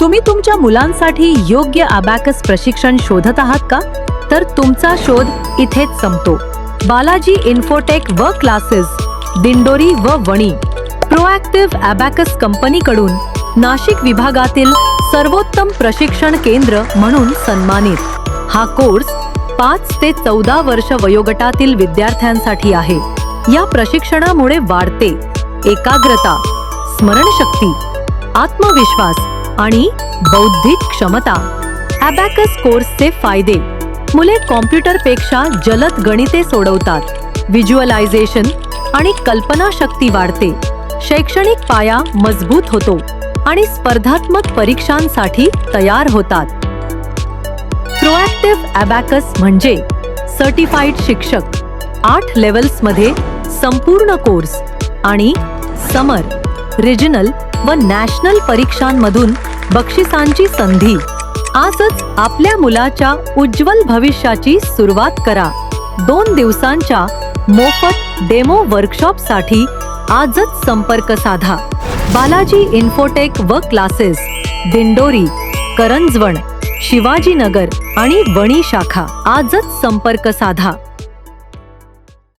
तुम्ही तुमच्या मुलांसाठी योग्य अबॅकस प्रशिक्षण शोधत आहात का? तर तुमचा शोध इथेच संपतो. बालाजी इन्फोटेक व क्लासेस दिंडोरी व वणी प्रोॲक्टिव्ह अबॅकस कंपनीकडून नाशिक विभागातील सर्वोत्तम प्रशिक्षण केंद्र म्हणून सन्मानित. हा कोर्स पाच ते चौदा वर्ष वयोगटातील विद्यार्थ्यांसाठी आहे. या प्रशिक्षणामुळे वाढते. एकाग्रता स्मरणशक्ती आत्मविश्वास आणि बौद्धिक क्षमता. अबॅकस कोर्सचे फायदे. मुले कॉम्प्युटरपेक्षा जलद गणिते सोडवतात. व्हिज्युअलायझेशन आणि कल्पनाशक्ती वाढते. शैक्षणिक पाया मजबूत होतो आणि स्पर्धात्मक परीक्षांसाठी तयार होतात. प्रोॲक्टिव्ह अबॅकस म्हणजे सर्टिफाईड शिक्षक. आठ लेवल्समध्ये संपूर्ण कोर्स आणि समर रिजनल व नॅशनल परीक्षांमधून बक्षिसांची संधी. आजच आपल्या मुलाच्या उज्ज्वल भविष्याची सुरुवात करा. दोन दिवसांच्या मोफत डेमो वर्कशॉपसाठी आजच संपर्क साधा. बालाजी इन्फोटेक व क्लासेस दिंडोरी करंजवण शिवाजीनगर आणि वणी शाखा आजच संपर्क साधा.